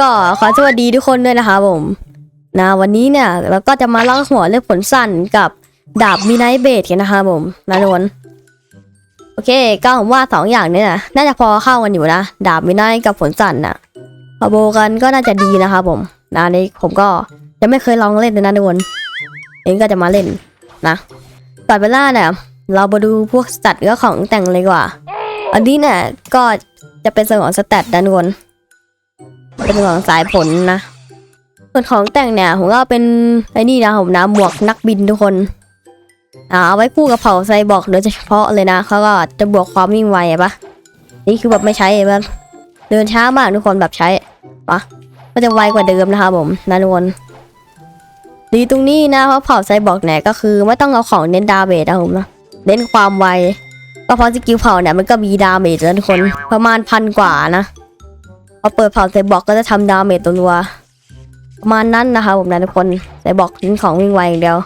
ก็ขอสวัสดีทุกคนด้วยนะคะผมนะวันนี้เนี่ยเราก็จะมาเล่าหัวเรื่องผลสั้นกับดาบมีไนท์เบดกันนะคะผมนะทุกคนโอเคก็ผมว่าสองอย่างเนี้นะน่าจะพอเข้ากันอยู่นะดาบมีไนท์กับผลสั้นนะพอโบกันก็น่าจะดีนะคะผมนะนี่ผมก็ยังไม่เคยลองเล่นเลยนะทุกคนเองก็จะมาเล่นนะก่อนเวลาเนี่ยเรามาดูพวกสัตัดก็ของแต่งเลยกว่า อันนี้เนี่ยก็จะเป็นส่วนของสแตทนะทุกคน เป็นของสายผลนะ ส่วนของแต่งเนี่ยผมก็เป็นไอ้นี่นะผมนะหมวกนักบินทุกคนเอาไว้คู่กับเผาไซบอร์กโดยเฉพาะเลยนะเขาก็จะบวกความวิ่งไวปะนี่คือแบบไม่ใช้แบบเดินช้ามากทุกคนแบบใช้ปะก็จะไวกว่าเดิมนะครับผมนะทุกคนดีตรงนี้นะเพราะเผาไซบอร์กเนี่ยก็คือไม่ต้องเอาของเน้นดาเมจนะผมนะเน้นความไวก็เพราะสกิลเผาเนี่ยมันก็มีดาเมจนะทุกคนประมาณพันกว่านะ พอเปิดเผาไซบอกก็จะทำดาเมจตัวรัวประมาณนั้นนะคะผมนะทุกคนไซบอกทิ้งของวิ่งไวอย่างเดียว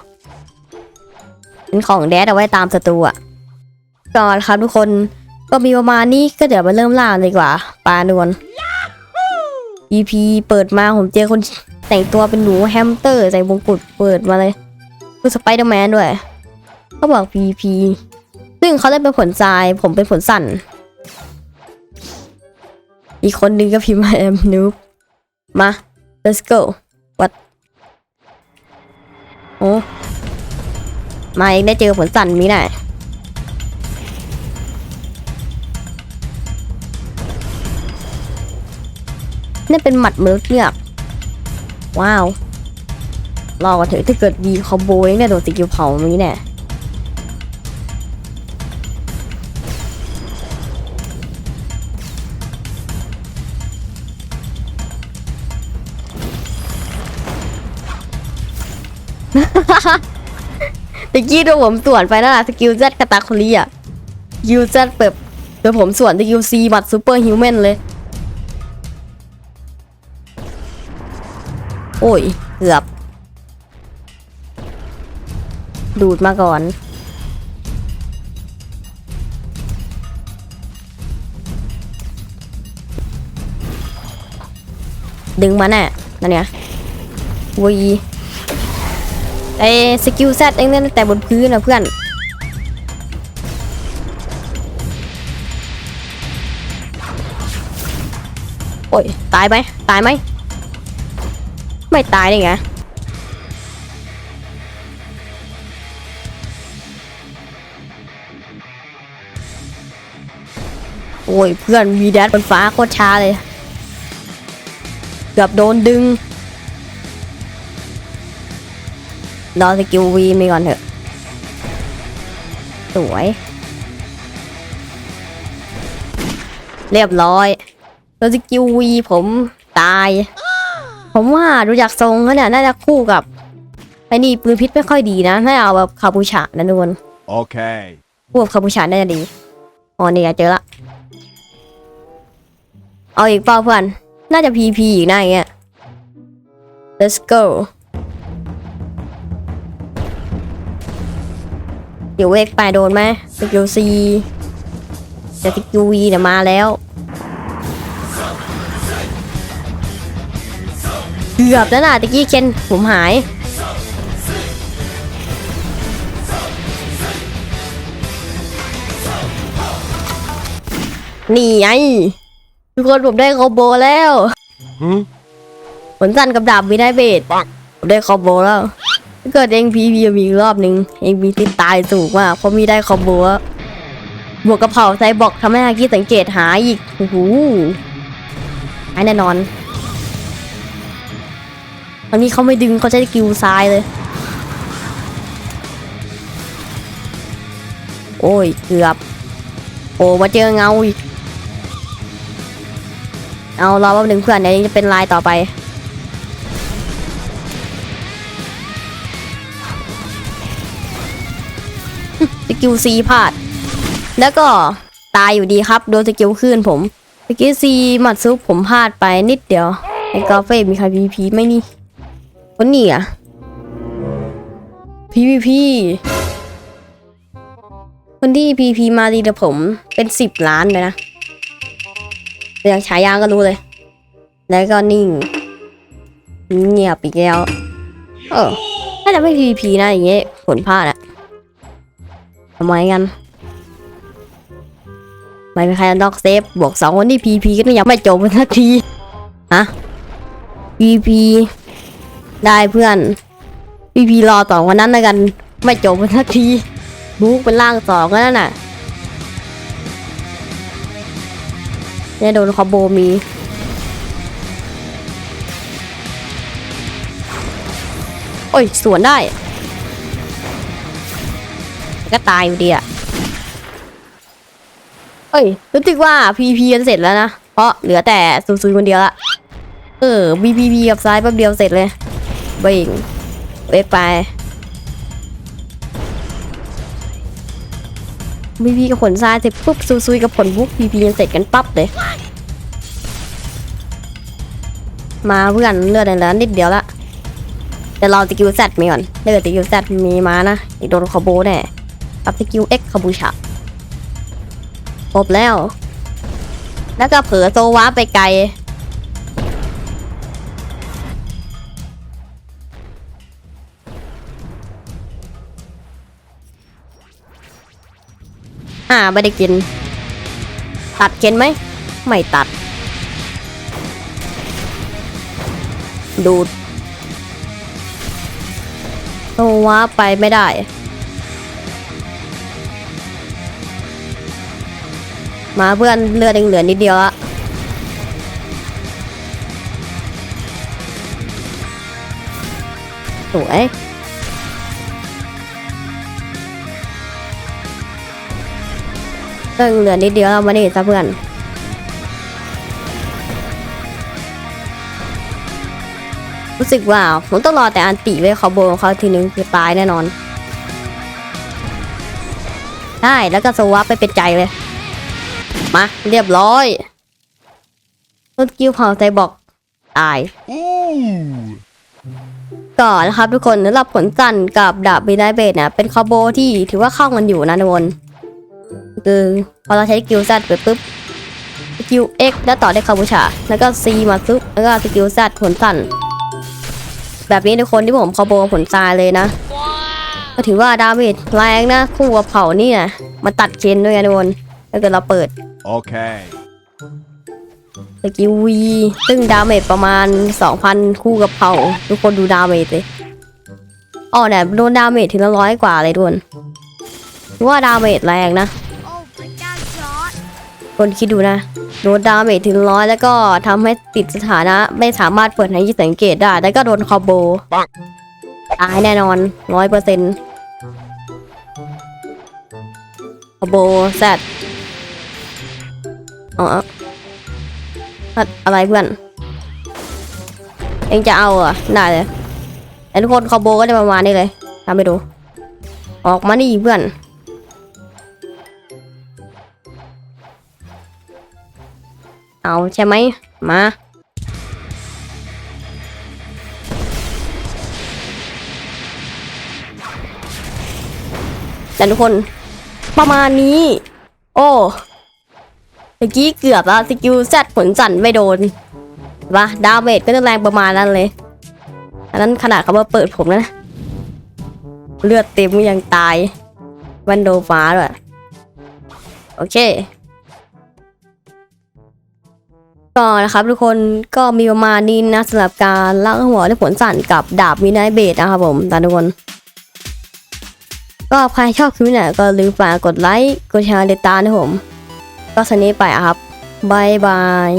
ทิ้งของแดดเอาไว้ตามศัตรูอะก่อนครับทุกคนก็มีประมาณนี้ก็เดี๋ยวมาเริ่มล่าเลยดีกว่าปลานวล EP เปิดมาผมเจอคนแต่งตัวเป็นหนูแฮมสเตอร์ใส่มงกุฎเปิดมาเลยคือสไปเดอร์แมนด้วยเขาบอก PP ซึ่งเขาได้เป็นผลทรายผมเป็นผลสั่น อีกคนนึงก็พิมพ์มาแอมนูบมา let's go what โอ้มาเองได้เจอผลสั่นมีไหนนี่เป็นหมัดมือเลือกว้าว รอกันเถอะถ้าเกิดมีคอมโบเองเนี่ยโดนสกิลเผามีแน่ ตะกี้โดนผมสวนไปนั่นแหละสกิลเซกระตาคลีอะสกิลเซแบบโดนผมสวนสกิลซีบัตซูเปอร์ฮิวแมนเลย โอ้ยเกือบ ดูดมาก่อนดึงมาแน่นั่นเนี่ยวี ไอ้สกิลแซดเองเนี่ยแต่บนพื้นนะเพื่อนโอ้ยตายไหมตายไหมไม่ตายได้ไงโอ้ยเพื่อนมีแดดบนฟ้าโคตรช้าเลย เกือบโดนดึง รอสกิลวีมีก่อนเถอะ สวย เรียบร้อยรอสกิลวีผมตาย ผมว่าดูจากทรงแล้วเนี่ย น่าจะคู่กับไอ้นี่ปืนพิษไม่ค่อยดีนะ น่าจะเอาแบบคาบูชานะทุกคน Okay. คู่กับคาบูชาน่าจะดีอ๋อนี่ไงเจอละ เอาอีกเปล่าเพื่อน น่าจะพีพีอีกนะอย่างเงี้ย let's go เดี๋ยวเวกไปโดนไหมสกิลซีแต่สกิลวีเนี่ยมาแล้วเกือบแล้วนะตะกี้เคนผมหายนี่ไงทุกคนผมได้คอมโบแล้ว Hmm? ผลสั้นกับดาบมีได้เบสผมได้คอมโบแล้วถ้า เกิดเองพีพีมีอีกรอบหนึ่งเองมีติดตายสูงมากเพราะมีได้คอมโบแล้วบวกกระเพราไซบอกทำให้ฮากิสังเกตหายอีกโอ้โหหายแน่นอนตอนนี้เขาไม่ดึงเขาใช้กิลซ้ายเลย โอ้ยเกือบ โอ้มาเจอเงาอีกเอารอแป๊บหนึ่งเพื่อนเดี๋ยวจะเป็นลายต่อไป กิลซีพลาด แล้วก็ตายอยู่ดีครับ โดนสกิลขึ้นผมสกิลซีหมัดซุปผมพลาดไปนิดเดียวไอ้กาเฟ่มีใครพีพีไหม่นี่คนนี้อะพีพีพีคนที่พีพีมาดีกับผมเป็นสิบล้านเลยนะเรื่องฉายาก็รู้เลย แล้วก็นิ่ง เงียบอีกแล้ว เออถ้าจะไม่ PVP นะอย่างเงี้ยผลพลาดอะ ทำไมกันไม่มีใครนอกเซฟบวกสองคนที่ PVP ก็ยังไม่จบสักทีฮะ PVP ได้เพื่อน PVP รอต่อวันนั้นแล้วกัน ไม่จบสักทีบุ๊กเป็นร่างสองก็นั่นน่ะเนี่ยโดนคอมโบมีโอ้ยสวนได้ ก็ตายอยู่ดีอะเอ้ยรู้สึกว่า PVP กันเสร็จแล้วนะ เพราะเหลือแต่ซูซูคนเดียวละ เออ BPP กับซ้ายแป๊บเดียวเสร็จเลยเบ่งเวกไป BP กับผลซ้ายเสร็จปุ๊บซูซุยกับผลบุ๊ก PP กันเสร็จกันปั๊บเลย มาเพื่อนเลือดในนั้นนิดเดียวละแต่เราสกิลแซดมีก่อนถ้าเกิดสกิลแซดมีมานะอีกโดนคอโบแน่ กับสกิลเอ็กคาบูชาครบแล้ว แล้วก็เผลอโซวาไปไกล อ่า ไม่ได้กิน ตัดเกินไหม ไม่ตัด ดูดโซวาไปไม่ได้ มาเพื่อนเลือดยังเหลือนิดเดียวละสวยเลือดยังเหลือนิดเดียวแล้วมานี่ซะเพื่อน รู้สึกว่าผมต้องรอแต่อันติไว้คอมโบของเขาทีนึงคือตายแน่นอน ได้ แล้วก็สวาปไปเป็นใจเลย มาเรียบร้อยต้นกิ้วเผาใจบอกตายก่อนนะครับทุกคนสำหรับผลสั่นกับดาบบีไนเบดเนี่ยเป็นคอมโบที่ถือว่าเข้ากันอยู่นะทุกคนคือพอเราใช้สกิลซัดไปปุ๊บสกิล X แล้วต่อด้วยคาบูชา แล้วก็ C มาซุปแล้วก็สกิลซัดผลสั่น แบบนี้ทุกคนที่ผมคอมโบกับผลทรายเลยนะ ก็ถือว่าดาเมจแรงนะคู่กับเผานี่นะมาตัดเคนด้วยกันทุกคนถ้าเกิดเราเปิด Okay. สกิลวีซึ่งดาเมจประมาณ 2,000 คู่กับเผาทุกคนดูดาเมจเลยอ๋อเนี่ยโดนดาเมจถึงละร้อยกว่าเลยทุกคนว่าดาเมจแรงนะโอ้พระเจ้าจอร์ดคนคิดดูนะโดนดาเมจถึงร้อยแล้วก็ทำให้ติดสถานะ ไม่สามารถเปิดให้สังเกตได้ แล้วก็โดนคอมโบตายแน่นอนร้อยเปอร์เซ็นต์คอมโบแซด อ๋ออะอะไรเพื่อน เองจะเอาเหรอะได้เลยแต่ทุกคนคอโบก็จะประมาณนี้เลยทำไปดู ออกมานี่เพื่อนเอาใช่ไหมมาแต่ทุกคนประมาณนี้ โอ้ เมื่อกี้เกือบแล้วสกิลแซดผลสั่นไม่โดนเห็นปะดาเมจก็จะแรงประมาณนั้นเลย อันนั้นขนาดเขามาเปิดผมแล้วนะ เลือดเต็มก็ยังตาย วันโดฟ้าด้วยโอเค ก็นะครับทุกคนก็มีประมาณนี้นะสำหรับการล่างหัวด้วยผลสั่นกับดาบมินายเบดนะครับผมตาทุกคนก็ใครชอบคลิปนี่ยก็ลืมฝากกดไลค์ กดแชร์ติดตามนะผม ก็สนี้ไปอะครับบายบาย